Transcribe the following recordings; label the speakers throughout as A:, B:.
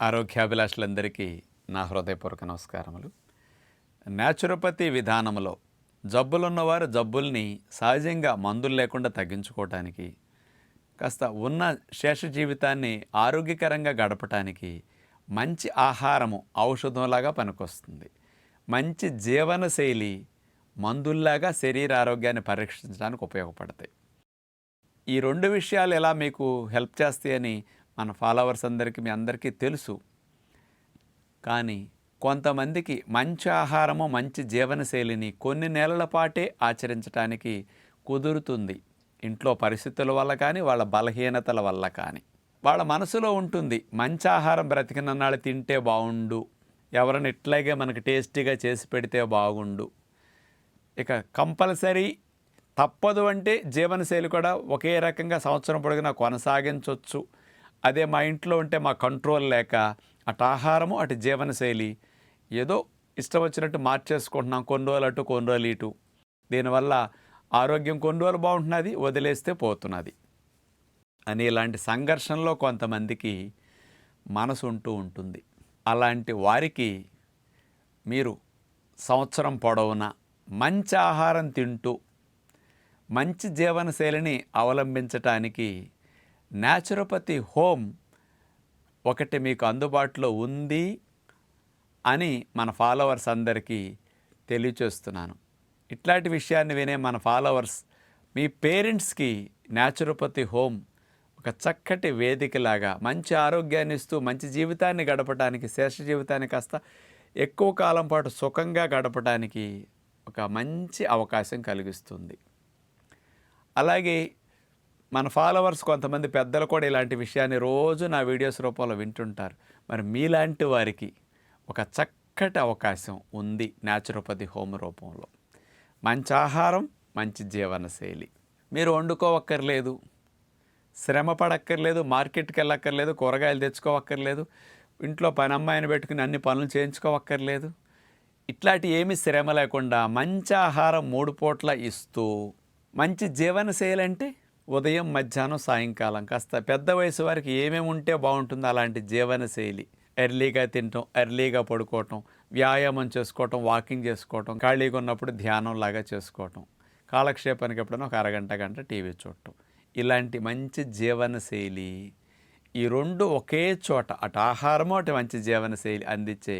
A: ఆరోగ్యాభిలాషులందరికీ నా హృదయపూర్వక నమస్కారములు. న్యాచురోపతి విధానంలో జబ్బులున్నవారు జబ్బుల్ని సహజంగా మందులు లేకుండా తగ్గించుకోవటానికి కాస్త ఉన్న శేష జీవితాన్ని ఆరోగ్యకరంగా గడపటానికి మంచి ఆహారము ఔషధంలాగా పనికొస్తుంది. మంచి జీవనశైలి మందుల్లాగా శరీర ఆరోగ్యాన్ని పరీక్షించడానికి ఉపయోగపడతాయి. ఈ రెండు విషయాలు ఎలా మీకు హెల్ప్ చేస్తాయని మన ఫాలోవర్స్ అందరికీ మీ అందరికీ తెలుసు. కానీ కొంతమందికి మంచి ఆహారము మంచి జీవనశైలిని కొన్ని నెలల పాటే ఆచరించడానికి కుదురుతుంది. ఇంట్లో పరిస్థితుల వల్ల కానీ వాళ్ళ బలహీనతల వల్ల కానీ. వాళ్ళ మనసులో ఉంటుంది మంచి ఆహారం బ్రతికినన్నాళ్ళు తింటే బాగుండు. ఎవరైనా ఇట్లాగే మనకి టేస్టీగా చేసి పెడితే బాగుండు. ఇక కంపల్సరీ తప్పదు అంటే జీవనశైలి కూడా ఒకే రకంగా సంవత్సరం పొడిగినా కొనసాగించవచ్చు అదే మా ఇంట్లో ఉంటే మా కంట్రోల్ లేక అటు ఆహారము అటు జీవనశైలి ఏదో ఇష్టం వచ్చినట్టు మార్చేసుకుంటున్నాం. కొన్ని రోజులు అటు కొన్ని రోజులు ఇటు. దీనివల్ల ఆరోగ్యం కొన్ని రోజులు బాగుంటున్నది వదిలేస్తే పోతున్నది. అని ఇలాంటి సంఘర్షణలో కొంతమందికి మనసు ఉంటూ ఉంటుంది. అలాంటి వారికి మీరు సంవత్సరం పొడవునా మంచి ఆహారం తింటూ మంచి జీవనశైలిని అవలంబించటానికి న్యాచురోపతి హోమ్ ఒకటి మీకు అందుబాటులో ఉంది అని మన ఫాలోవర్స్ అందరికీ తెలియచేస్తున్నాను. ఇట్లాంటి విషయాన్ని వినే మన ఫాలోవర్స్ మీ పేరెంట్స్కి న్యాచురోపతి హోమ్ ఒక చక్కటి వేదికలాగా మంచి ఆరోగ్యాన్ని ఇస్తూ మంచి జీవితాన్ని గడపడానికి శేష జీవితాన్ని కాస్త ఎక్కువ కాలం పాటు సుఖంగా గడపడానికి ఒక మంచి అవకాశం కలిగిస్తుంది. అలాగే మన ఫాలోవర్స్ కొంతమంది పెద్దలు కూడా ఇలాంటి విషయాన్ని రోజు నా వీడియోస్ రూపంలో వింటుంటారు. మరి మీలాంటి వారికి ఒక చక్కటి అవకాశం ఉంది న్యాచురోపతి హోమ్ రూపంలో. మంచి ఆహారం మంచి జీవనశైలి మీరు వండుకోవక్కర్లేదు శ్రమ పడక్కర్లేదు మార్కెట్కి వెళ్ళక్కర్లేదు కూరగాయలు తెచ్చుకోవక్కర్లేదు ఇంట్లో పని అమ్మాయిని పెట్టుకుని అన్ని పనులు చేయించుకోవక్కర్లేదు. ఇట్లాంటి ఏమి శ్రమ లేకుండా మంచి ఆహారం మూడు పూట్ల ఇస్తూ మంచి జీవనశైలి అంటే ఉదయం మధ్యాహ్నం సాయంకాలం. కాస్త పెద్ద వయసు వారికి ఏమేమి ఉంటే బాగుంటుందో అలాంటి జీవనశైలి ఎర్లీగా తినటం ఎర్లీగా పడుకోవటం వ్యాయామం చేసుకోవటం వాకింగ్ చేసుకోవటం ఖాళీగా ఉన్నప్పుడు ధ్యానం లాగా చేసుకోవటం. కాలక్షేపానికి ఎప్పుడైనా ఒక అరగంట గంట టీవీ చూడటం. ఇలాంటి మంచి జీవనశైలి ఈ రెండు ఒకే చోట అటు ఆహారము అటు మంచి జీవనశైలి అందించే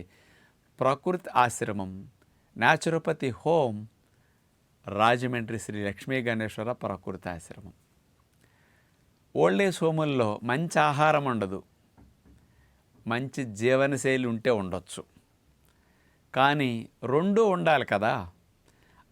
A: ప్రకృతి ఆశ్రమం న్యాచురోపతి హోమ్ రాజమండ్రి శ్రీ లక్ష్మీ గణేశ్వర ప్రకృతి ఆశ్రమం ఓల్డేజ్ హోముల్లో మంచి ఆహారం ఉండదు. మంచి జీవనశైలి ఉంటే ఉండొచ్చు. కానీ రెండు ఉండాలి కదా.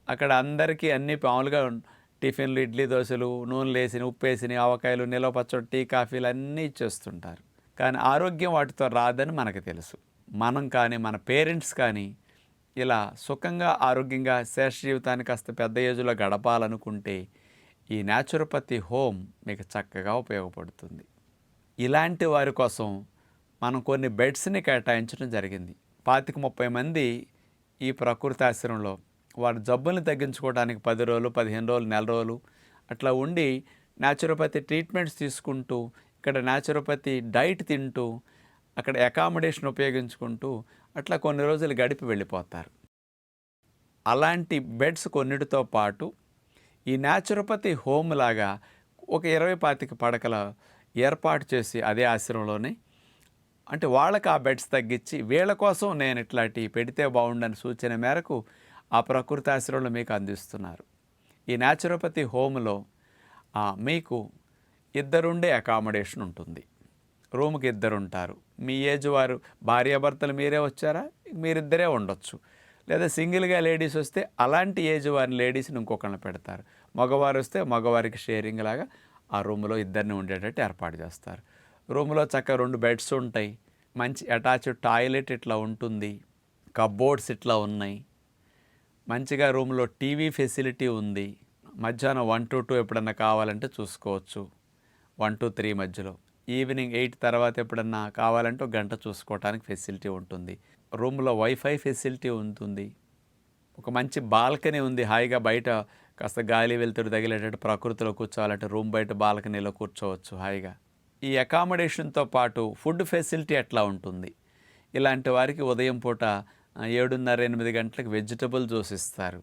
A: అక్కడ అందరికీ అన్ని మామూలుగా టిఫిన్లు ఇడ్లీ దోశలు నూనెలు వేసిన ఉప్పు వేసిన ఆవకాయలు నిలవ పచ్చడి టీ కాఫీలు అన్నీ ఇచ్చేస్తుంటారు. కానీ ఆరోగ్యం వాటితో రాదని మనకు తెలుసు. మనం కానీ మన పేరెంట్స్ కానీ ఇలా సుఖంగా ఆరోగ్యంగా శేష జీవితాన్ని కాస్త పెద్ద ఏజ్లో గడపాలనుకుంటే ఈ న్యాచురోపతి హోమ్ మీకు చక్కగా ఉపయోగపడుతుంది. ఇలాంటి వారి కోసం మనం కొన్ని బెడ్స్ని కేటాయించడం జరిగింది. పాతిక ముప్పై మంది ఈ ప్రకృతి ఆశ్రమంలో వారి జబ్బుల్ని తగ్గించుకోవడానికి పది రోజులు పదిహేను రోజులు నెల రోజులు అట్లా ఉండి న్యాచురోపతి ట్రీట్మెంట్స్ తీసుకుంటూ ఇక్కడ న్యాచురోపతి డైట్ తింటూ అక్కడ అకామిడేషన్ ఉపయోగించుకుంటూ అట్లా కొన్ని రోజులు గడిపి వెళ్ళిపోతారు. అలాంటి బెడ్స్ కొన్నిటితో పాటు ఈ న్యాచురోపతి హోమ్ లాగా ఒక ఇరవై పాతిక పడకల ఏర్పాటు చేసి అదే ఆశ్రమంలోనే అంటే వాళ్ళకి ఆ బెడ్స్ తగ్గించి వీళ్ళ కోసం నేను ఇట్లాంటి పెడితే బాగుండని సూచన మేరకు ఆ ప్రకృతి ఆశ్రమంలో మీకు అందిస్తున్నారు. ఈ న్యాచురోపతి హోమ్లో మీకు ఇద్దరుండే అకామిడేషన్ ఉంటుంది. రూమ్కి ఇద్దరు ఉంటారు మీ ఏజ్ వారు భార్యాభర్తలు మీరే వచ్చారా? మీరిద్దరే ఉండొచ్చు. లేదా సింగిల్గా లేడీస్ వస్తే అలాంటి ఏజ్ వారిని లేడీస్ని ఇంకొకరిని పెడతారు. మగవారు వస్తే మగవారికి షేరింగ్ లాగా ఆ రూమ్లో ఇద్దరిని ఉండేటట్టు ఏర్పాటు చేస్తారు. రూమ్లో చక్కగా రెండు బెడ్స్ ఉంటాయి. మంచి అటాచ్డ్ టాయిలెట్ ఇట్లా ఉంటుంది. కబ్బోర్డ్స్ ఇట్లా ఉన్నాయి. మంచిగా రూమ్లో టీవీ ఫెసిలిటీ ఉంది. మధ్యాహ్నం వన్ టు టూ ఎప్పుడన్నా కావాలంటే చూసుకోవచ్చు. వన్ టు త్రీ మధ్యలో. ఈవినింగ్ ఎయిట్ తర్వాత ఎప్పుడన్నా కావాలంటే ఒక గంట చూసుకోవడానికి ఫెసిలిటీ ఉంటుంది. రూమ్లో వైఫై ఫెసిలిటీ ఉంటుంది. ఒక మంచి బాల్కనీ ఉంది హాయిగా బయట. కాస్త గాలి వెలుతురు తగిలేటట్టు ప్రకృతిలో కూర్చోవాలంటే రూమ్ బయట బాల్కనీలో కూర్చోవచ్చు హాయిగా. ఈ అకామిడేషన్తో పాటు ఫుడ్ ఫెసిలిటీ ఎట్లా ఉంటుంది? ఇలాంటి వారికి ఉదయం పూట ఏడున్నర ఎనిమిది గంటలకు వెజిటబుల్ జ్యూస్ ఇస్తారు.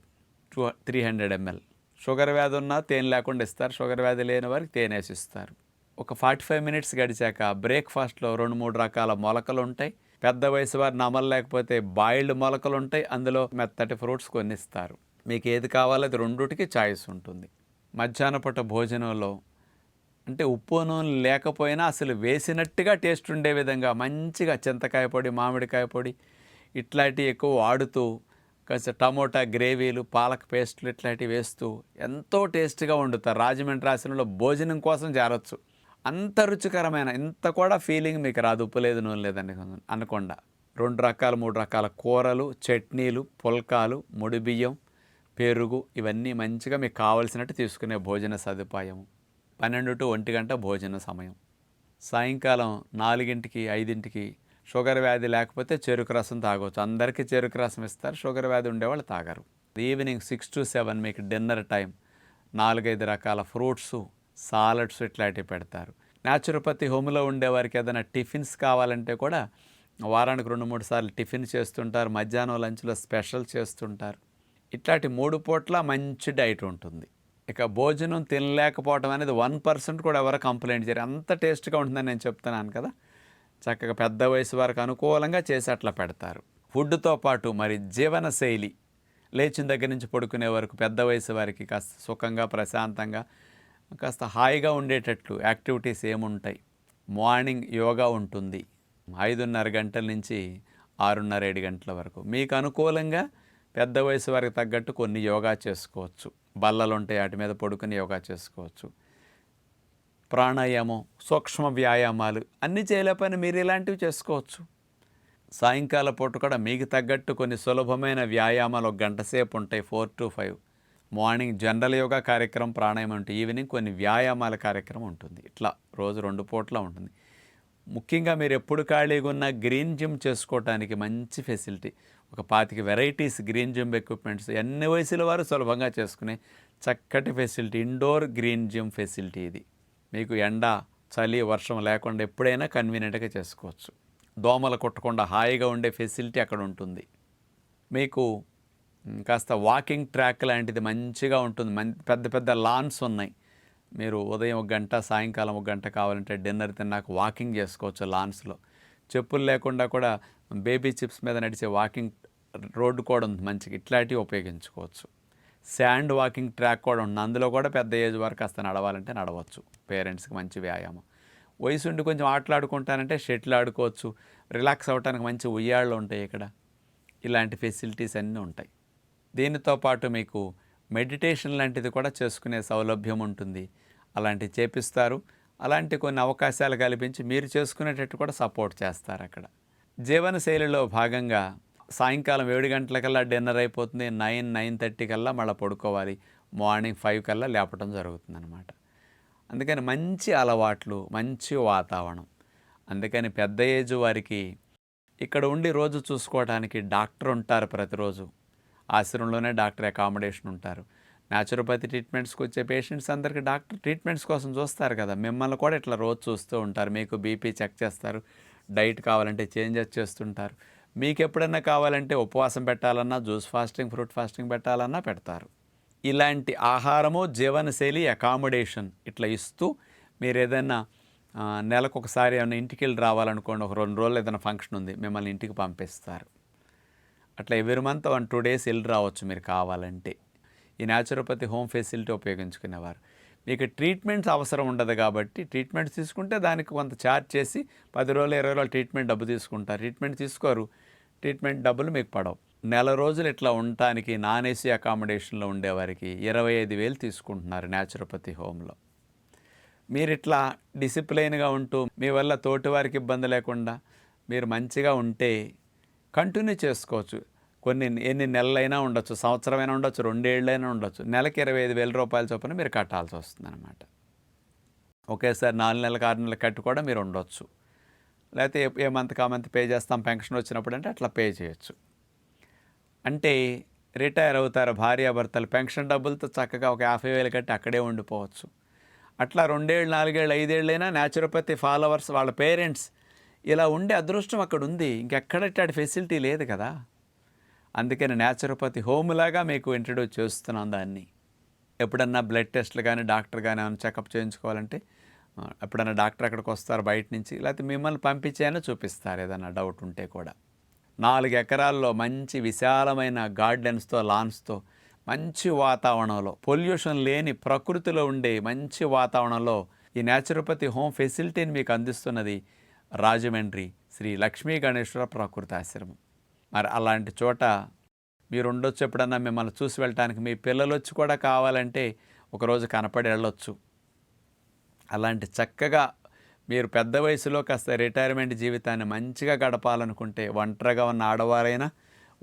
A: Two three hundred ML. Sugar వ్యాధి ఉన్నా తేనె లేకుండా ఇస్తారు. షుగర్ వ్యాధి లేని వారికి తేనె వేసి ఇస్తారు. ఒక ఫార్టీ ఫైవ్ మినిట్స్ గడిచాక బ్రేక్ఫాస్ట్లో రెండు మూడు రకాల మొలకలు ఉంటాయి. పెద్ద వయసు వారిని నమలలేకపోతే బాయిల్డ్ మొలకలు ఉంటాయి అందులో మెత్తటి ఫ్రూట్స్ కొన్ని ఇస్తారు మీకు ఏది కావాలో అది రెండుటికి చాయిస్ ఉంటుంది. మధ్యాహ్న పూట భోజనంలో అంటే ఉప్పు నూనె లేకపోయినా అసలు వేసినట్టుగా టేస్ట్ ఉండే విధంగా మంచిగా చింతకాయ పొడి మామిడికాయ పొడి ఇట్లాంటివి ఎక్కువ వాడుతూ కొంచెం టమోటా గ్రేవీలు పాలక్ పేస్టులు ఇట్లాంటివి వేస్తూ ఎంతో టేస్ట్గా వండుతారు. రాజమండ్రి రాశిలో భోజనం కోసం చేరొచ్చు. అంత రుచికరమైన ఇంత కూడా ఫీలింగ్ మీకు రాదు. ఉప్పు లేదు నూనె లేదని అనకుండా. రెండు రకాల మూడు రకాల కూరలు చట్నీలు పుల్కాలు ముడి బియ్యం పెరుగు ఇవన్నీ మంచిగా మీకు కావలసినట్టు తీసుకునే భోజన సదుపాయము. పన్నెండు టు ఒంటి గంట భోజన సమయం. సాయంకాలం నాలుగింటికి ఐదింటికి షుగర్ వ్యాధి లేకపోతే చెరుకు రసం తాగవచ్చు అందరికీ చెరుకు రసం ఇస్తారు షుగర్ వ్యాధి ఉండేవాళ్ళు తాగరు. ఈవినింగ్ సిక్స్ టు సెవెన్ మీకు డిన్నర్ టైం. నాలుగైదు రకాల ఫ్రూట్స్ సాలడ్స్ ఇట్లాంటివి పెడతారు. న్యాచురోపతి హోమ్లో ఉండేవారికి ఏదైనా టిఫిన్స్ కావాలంటే కూడా వారానికి రెండు మూడు సార్లు టిఫిన్ చేస్తుంటారు. మధ్యాహ్నం లంచ్లో స్పెషల్ చేస్తుంటారు. ఇట్లాంటి మూడు పూట్ల మంచి డైట్ ఉంటుంది. ఇక భోజనం తినలేకపోవడం అనేది వన్ పర్సెంట్ కూడా ఎవరు కంప్లైంట్ చేయరు. అంత టేస్ట్గా ఉంటుందని నేను చెప్తున్నాను కదా. చక్కగా పెద్ద వయసు వారికి అనుకూలంగా చేసి అట్లా పెడతారు. ఫుడ్తో పాటు మరి జీవన శైలి లేచిన దగ్గర నుంచి పడుకునే వరకు పెద్ద వయసు వారికి కాస్త సుఖంగా ప్రశాంతంగా కాస్త హాయిగా ఉండేటట్లు యాక్టివిటీస్ ఏముంటాయి? మార్నింగ్ యోగా ఉంటుంది. ఐదున్నర గంటల నుంచి ఆరున్నర ఏడు గంటల వరకు. మీకు అనుకూలంగా పెద్ద వయసు వారికి తగ్గట్టు కొన్ని యోగా చేసుకోవచ్చు. బల్లలు ఉంటాయి వాటి మీద పడుకుని యోగా చేసుకోవచ్చు. ప్రాణాయామం సూక్ష్మ వ్యాయామాలు అన్నీ చేయలేపని మీరు ఇలాంటివి చేసుకోవచ్చు. సాయంకాల పూట కూడా మీకు తగ్గట్టు కొన్ని సులభమైన వ్యాయామాలు ఒక గంట సేపు ఉంటాయి four to five. Morning general yoga కార్యక్రమం ప్రాణాయామం ఉంటుంది ఈవినింగ్ కొన్ని వ్యాయామాల కార్యక్రమం ఉంటుంది. ఇట్లా రోజు రెండు పూట్ల ఉంటుంది. ముఖ్యంగా మీరు ఎప్పుడు ఖాళీగా ఉన్న గ్రీన్ జిమ్ చేసుకోవటానికి మంచి ఫెసిలిటీ. ఒక పాతిక వెరైటీస్ గ్రీన్ జిమ్ ఎక్విప్మెంట్స్ ఎన్ని వయసుల వారు సులభంగా చేసుకునే చక్కటి facility indoor green gym facility ఇది. మీకు ఎండ చలి వర్షం లేకుండా ఎప్పుడైనా కన్వీనియంట్గా చేసుకోవచ్చు. దోమలు కొట్టకుండా హాయిగా ఉండే ఫెసిలిటీ అక్కడ ఉంటుంది. మీకు కాస్త వాకింగ్ ట్రాక్ లాంటిది మంచిగా ఉంటుంది. మం పెద్ద పెద్ద లాన్స్ ఉన్నాయి. మీరు ఉదయం ఒక గంట సాయంకాలం ఒక గంట కావాలంటే డిన్నర్ తిన్నాక వాకింగ్ చేసుకోవచ్చు లాన్స్లో. చెప్పులు లేకుండా కూడా బేబీ చిప్స్ మీద నడిచే వాకింగ్ రోడ్డు కూడా ఉంది మంచిగా. ఇట్లాంటివి ఉపయోగించుకోవచ్చు. శాండ్ వాకింగ్ ట్రాక్ కూడా ఉంది. అందులో కూడా పెద్ద ఏజ్ వరకు కాస్త నడవాలంటే నడవచ్చు. పేరెంట్స్కి మంచి వ్యాయామం. వయసు ఉండి కొంచెం ఆటలాడుకుంటానంటే షటిల్ ఆడుకోవచ్చు. రిలాక్స్ అవ్వడానికి మంచి ఉయ్యాళ్ళు ఉంటాయి ఇక్కడ. ఇలాంటి ఫెసిలిటీస్ అన్నీ ఉంటాయి. దీనితో పాటు మీకు మెడిటేషన్ లాంటిది కూడా చేసుకునే సౌలభ్యం ఉంటుంది. అలాంటివి చేపిస్తారు. అలాంటి కొన్ని అవకాశాలు కల్పించి మీరు చేసుకునేటట్టు కూడా సపోర్ట్ చేస్తారు అక్కడ. జీవన శైలిలో భాగంగా సాయంకాలం ఏడు గంటలకల్లా డిన్నర్ అయిపోతుంది. నైన్ నైన్ థర్టీ కల్లా మళ్ళీ పడుకోవాలి. మార్నింగ్ ఫైవ్ కల్లా లేపటం జరుగుతుంది అనమాట అందుకని మంచి అలవాట్లు మంచి వాతావరణం. అందుకని పెద్ద ఏజ్ వారికి ఇక్కడ ఉండి రోజు చూసుకోవడానికి డాక్టర్ ఉంటారు ప్రతిరోజు. ఆశ్రమంలోనే డాక్టర్ అకామిడేషన్ ఉంటారు. న్యాచురోపతి ట్రీట్మెంట్స్కి వచ్చే పేషెంట్స్ అందరికీ డాక్టర్ ట్రీట్మెంట్స్ కోసం చూస్తారు కదా. మిమ్మల్ని కూడా ఇట్లా రోజు చూస్తూ ఉంటారు. మీకు బీపీ చెక్ చేస్తారు. డైట్ కావాలంటే చేంజెస్ చేస్తుంటారు. మీకు ఎప్పుడన్నా కావాలంటే ఉపవాసం పెట్టాలన్నా జ్యూస్ ఫాస్టింగ్ ఫ్రూట్ ఫాస్టింగ్ పెట్టాలన్నా పెడతారు. ఇలాంటి ఆహారము జీవనశైలి అకామిడేషన్ ఇట్లా ఇస్తూ మీరు ఏదైనా నెలకు ఒకసారి ఏమైనా ఇంటికి వెళ్ళి రావాలనుకోండి ఒక రెండు రోజులు ఏదైనా ఫంక్షన్ ఉంది మిమ్మల్ని ఇంటికి పంపిస్తారు. అట్లా ఎవరి మంత్ వన్ టూ డేస్ వెళ్ళి రావచ్చు మీరు కావాలంటే. ఈ న్యాచురోపతి హోమ్ ఫెసిలిటీ ఉపయోగించుకునేవారు. మీకు ట్రీట్మెంట్స్ అవసరం ఉండదు కాబట్టి ట్రీట్మెంట్స్ తీసుకుంటే దానికి కొంత ఛార్జ్ చేసి పది రోజులు ఇరవై రోజులు ట్రీట్మెంట్ డబ్బు తీసుకుంటారు. ట్రీట్మెంట్ తీసుకోరు. ట్రీట్మెంట్ డబ్బులు మీకు పడవు. నెల రోజులు ఇట్లా ఉండటానికి నాన్ ఏసీ అకామిడేషన్లో ఉండేవారికి ఇరవై ఐదు వేలు తీసుకుంటున్నారు న్యాచురోపతి హోమ్లో. మీరు ఇట్లా డిసిప్లైన్గా ఉంటూ మీ వల్ల తోటివారికి ఇబ్బంది లేకుండా మీరు మంచిగా ఉంటే కంటిన్యూ చేసుకోవచ్చు. కొన్ని ఎన్ని నెలలైనా ఉండొచ్చు సంవత్సరమైనా ఉండొచ్చు రెండేళ్ళైనా ఉండొచ్చు. నెలకి ఇరవై ఐదు వేల రూపాయల చొప్పున మీరు కట్టాల్సి వస్తుంది అనమాట ఒకేసారి నాలుగు నెలలకు ఆరు నెలలకు కట్టి కూడా మీరు ఉండొచ్చు. లేకపోతే ఏ- ఏ మంత్ కా మంత్ పే చేస్తాం పెన్షన్ వచ్చినప్పుడు అంటే అట్లా పే చేయొచ్చు. అంటే రిటైర్ అవుతారు భార్యాభర్తలు పెన్షన్ డబ్బులతో చక్కగా ఒక యాభై వేలు కట్టి అక్కడే ఉండిపోవచ్చు. అట్లా రెండేళ్ళు నాలుగేళ్ళు ఐదేళ్ళైనా న్యాచురోపతి ఫాలోవర్స్ వాళ్ళ పేరెంట్స్ ఇలా ఉండే అదృష్టం అక్కడ ఉంది. ఇంకెక్కడ ఇట్లాంటి ఫెసిలిటీ లేదు కదా. అందుకని న్యాచురోపతి హోమ్లాగా మీకు ఇంట్రడ్యూస్ చేస్తున్నాం దాన్ని. ఎప్పుడన్నా బ్లడ్ టెస్ట్లు కానీ డాక్టర్ కానీ ఏమైనా చెకప్ చేయించుకోవాలంటే ఎప్పుడన్నా డాక్టర్ అక్కడికి వస్తారు బయట నుంచి లేకపోతే మిమ్మల్ని పంపించైనా చూపిస్తారు ఏదైనా డౌట్ ఉంటే కూడా. నాలుగు ఎకరాల్లో మంచి విశాలమైన గార్డెన్స్తో లాన్స్తో మంచి వాతావరణంలో పొల్యూషన్ లేని ప్రకృతిలో ఉండే మంచి వాతావరణంలో ఈ న్యాచురోపతి హోమ్ ఫెసిలిటీని మీకు అందిస్తున్నది రాజమండ్రి శ్రీ లక్ష్మీ గణేశ్వర ప్రకృతి ఆశ్రమం. మరి అలాంటి చోట మీరు ఉండొచ్చు ఎప్పుడన్నా మిమ్మల్ని చూసి వెళ్ళటానికి మీ పిల్లలు వచ్చి కూడా కావాలంటే ఒకరోజు కనపడి వెళ్ళొచ్చు. అలాంటి చక్కగా మీరు పెద్ద వయసులో కాస్త రిటైర్మెంట్ జీవితాన్ని మంచిగా గడపాలనుకుంటే ఒంటరిగా ఉన్న ఆడవారైనా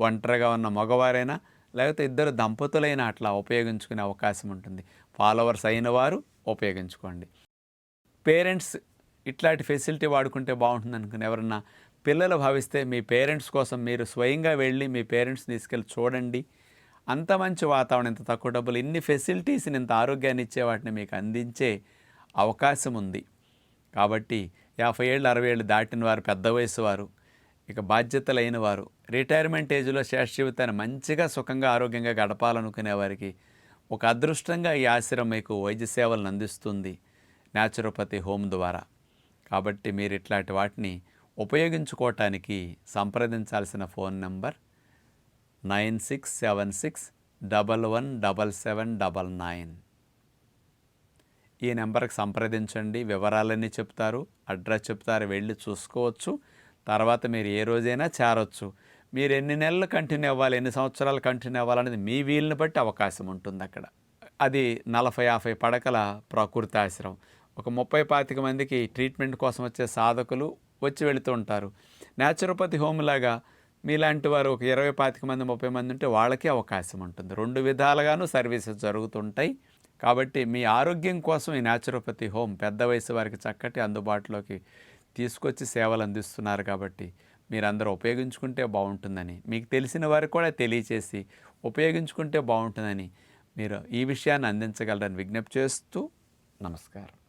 A: ఒంటరిగా ఉన్న మగవారైనా లేకపోతే ఇద్దరు దంపతులైనా అట్లా ఉపయోగించుకునే అవకాశం ఉంటుంది. ఫాలోవర్స్ అయిన వారు ఉపయోగించుకోండి. పేరెంట్స్ ఇట్లాంటి ఫెసిలిటీ వాడుకుంటే బాగుంటుంది అనుకుని ఎవరన్నా పిల్లలు భావిస్తే మీ పేరెంట్స్ కోసం మీరు స్వయంగా వెళ్ళి మీ పేరెంట్స్ తీసుకెళ్ళి చూడండి. అంత మంచి వాతావరణం ఇంత తక్కువ డబ్బులు ఇన్ని ఫెసిలిటీస్ని ఇంత ఆరోగ్యాన్ని ఇచ్చే వాటిని మీకు అందించే అవకాశం ఉంది. కాబట్టి యాభై ఏళ్ళు అరవై ఏళ్ళు దాటిన వారు పెద్ద వయసు వారు ఇక బాధ్యతలైన వారు రిటైర్మెంట్ ఏజ్లో శేష జీవితాన్ని మంచిగా సుఖంగా ఆరోగ్యంగా గడపాలనుకునే వారికి ఒక అదృష్టంగా ఈ ఆశ్రమం మీకు వైద్య సేవలను అందిస్తుంది. న్యాచురోపతి హోమ్ ద్వారా. కాబట్టి మీరు ఇట్లాంటి వాటిని ఉపయోగించుకోవటానికి సంప్రదించాల్సిన phone number nine six seven six double one double seven double nine. ఈ నెంబర్కి సంప్రదించండి. వివరాలన్నీ చెప్తారు. అడ్రస్ చెప్తారు. వెళ్ళి చూసుకోవచ్చు. తర్వాత మీరు ఏ రోజైనా చేరొచ్చు. మీరు ఎన్ని నెలలు కంటిన్యూ అవ్వాలి ఎన్ని సంవత్సరాలు కంటిన్యూ అవ్వాలనేది మీ వీలుని బట్టి అవకాశం ఉంటుంది అక్కడ. అది నలభై యాభై పడకల ప్రకృతి ఆశ్రమం. ఒక ముప్పై పాతిక మందికి ట్రీట్మెంట్ కోసం వచ్చే సాధకులు వచ్చి వెళుతూ ఉంటారు. న్యాచురోపతి హోమ్ లాగా మీలాంటి వారు ఒక ఇరవై పాతిక మంది ముప్పై మంది ఉంటే వాళ్ళకి అవకాశం ఉంటుంది. రెండు విధాలుగాను సర్వీసెస్ జరుగుతుంటాయి. కాబట్టి మీ ఆరోగ్యం కోసం ఈ న్యాచురోపతి హోమ్ పెద్ద వయసు వారికి చక్కటి అందుబాటులోకి తీసుకొచ్చి సేవలు అందిస్తున్నారు కాబట్టి మీరందరూ ఉపయోగించుకుంటే బాగుంటుందని మీకు తెలిసిన వారికి కూడా తెలియచేసి ఉపయోగించుకుంటే బాగుంటుందని మీరు ఈ విషయాన్ని అందించగలరని విజ్ఞప్తి చేస్తూ నమస్కారం.